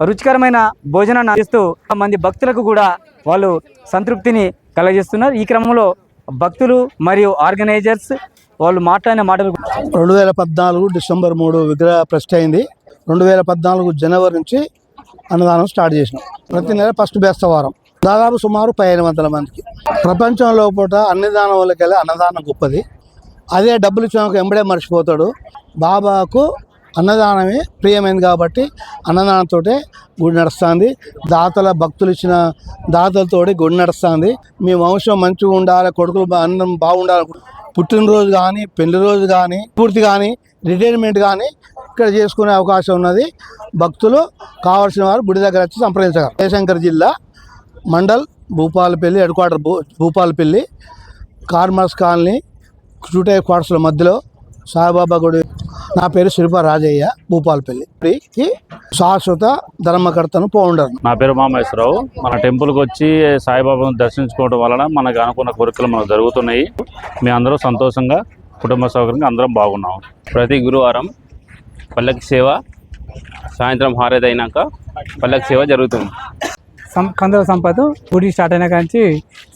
రుచికరమైన భోజనాన్ని అందిస్తూ మంది భక్తులకు కూడా వాళ్ళు సంతృప్తిని కలగజేస్తున్నారు ఈ క్రమంలో భక్తులు మరియు ఆర్గనైజర్స్ వాళ్ళు మాట్లాడిన మాటలు రెండు వేల పద్నాలుగు డిసెంబర్ మూడు విగ్రహ ప్రశ్న అయింది. రెండు వేల పద్నాలుగు జనవరి నుంచి అన్నదానం స్టార్ట్ చేసినాం. ప్రతి నెల ఫస్ట్ బేస్తవారం దాదాపు సుమారు పదిహేను వందల మందికి. ప్రపంచంలో పూట అన్నదానం వాళ్ళకెళ్ళి అన్నదానం గొప్పది. అదే డబ్బులు ఇచ్చిన ఎంబడే మర్చిపోతాడు. బాబాకు అన్నదానమే ప్రియమైంది కాబట్టి అన్నదానంతో గుడి నడుస్తుంది. దాతల భక్తులు ఇచ్చిన దాతలతోటి గుడి నడుస్తుంది. మీ వంశం మంచిగా ఉండాలి కొడుకులు బా- అన్నం బాగుండాలి. పుట్టినరోజు కానీ పెళ్ళి రోజు కానీ పూర్తి కానీ రిటైర్మెంట్ కానీ ఇక్కడ చేసుకునే అవకాశం ఉన్నది. భక్తులు కావాల్సిన వారు గుడి దగ్గర వచ్చి సంప్రదించగలరు. జయశంకర్ జిల్లా మండల్ భూపాలపల్లి హెడ్ క్వార్టర్ భూ భూపాలపల్లి కార్మర్స్ కాలనీ చూటే క్వార్టర్స్ల మధ్యలో సాయిబాబా గుడి నా పేరు శిల్ప రాజయ్య భూపాలపల్లికి శాశ్వత ధర్మకర్తను ఫౌండర్ నా పేరు మామేశ్వరరావు మన టెంపుల్కి వచ్చి సాయిబాబాను దర్శించుకోవడం వలన మనకు అనుకున్న కోరికలు మనకు జరుగుతున్నాయి. మీ అందరూ సంతోషంగా కుటుంబ సౌకర్యంగా అందరం బాగున్నాం. ప్రతి గురువారం పల్లకి సేవ సాయంత్రం హారతి అయినాక పల్లకి సేవ జరుగుతుంది. సం కందుల సంపత్ గుడి స్టార్ట్ అయిన కాంచి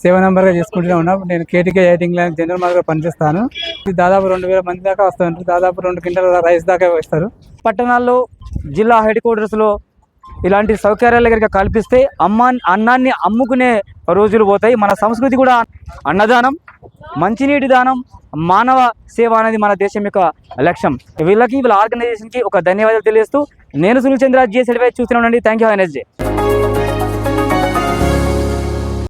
సేవ నెంబర్గా చేసుకుంటూనే ఉన్నాం. నేను కేటీకే ఎయిటింగ్ లైన్ జనరల్ మార్గా పనిచేస్తాను. ఇది దాదాపు రెండు వేల మంది దాకా వస్తారు దాదాపు రెండు క్వింటల రైస్ దాకా వేస్తారు. పట్టణాల్లో జిల్లా హెడ్ క్వార్టర్స్లో ఇలాంటి సౌకర్యాలు కనుక కల్పిస్తే అమ్మ అన్నాన్ని అమ్ముకునే రోజులు పోతాయి. మన సంస్కృతి కూడా అన్నదానం మంచినీటి దానం మానవ సేవ అనేది మన దేశం యొక్క లక్ష్యం. వీళ్ళకి వీళ్ళ ఆర్గనైజేషన్కి ఒక ధన్యవాదాలు తెలియజేస్తూ నేను సునీల్ చంద్ర జిఎస్ చూస్తున్నానండి థ్యాంక్ యూ ఎన్ఎస్జే